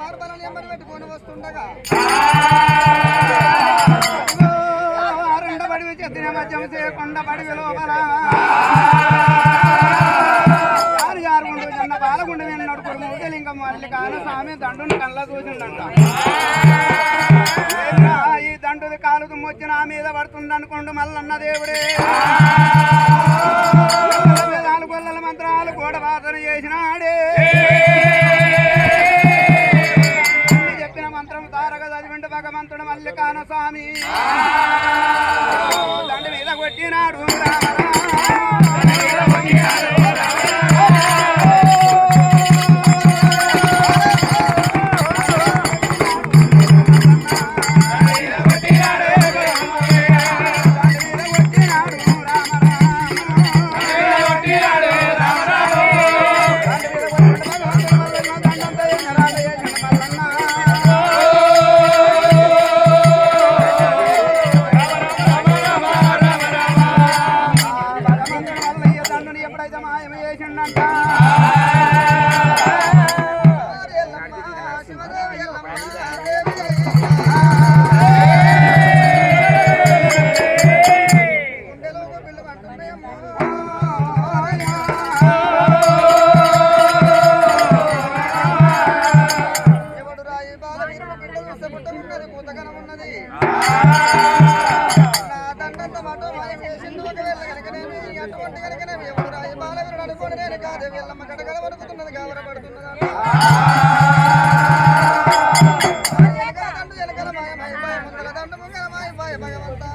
మార్బలని MN పెట్టుకొని వస్తుండగా. రెండబడి చెత్తిన మధ్యం చేయకుండా బడి విన్నాడు మళ్ళీ కాను స్వామి దండుని కళ్ళ చూసిండంట. ఈ దండుది కాలు తుమ్మొచ్చి నా మీద పడుతుంది అనుకోండు మల్లన్న దేవుడే. భగవంతుడు మల్లికాన స్వామి దండు మీద కొట్టినాడు. ఎప్పుడైతే మాయం చేసిండంట? శివదేవి నేను కాదే వెళ్ళమ్మ గడగడ వణుకుతున్నది గావర పడుతున్నది. దండు వెనకల మాయ మాయ మాయ ముందల దండు ముంగల మాయ మాయ భగవంతా.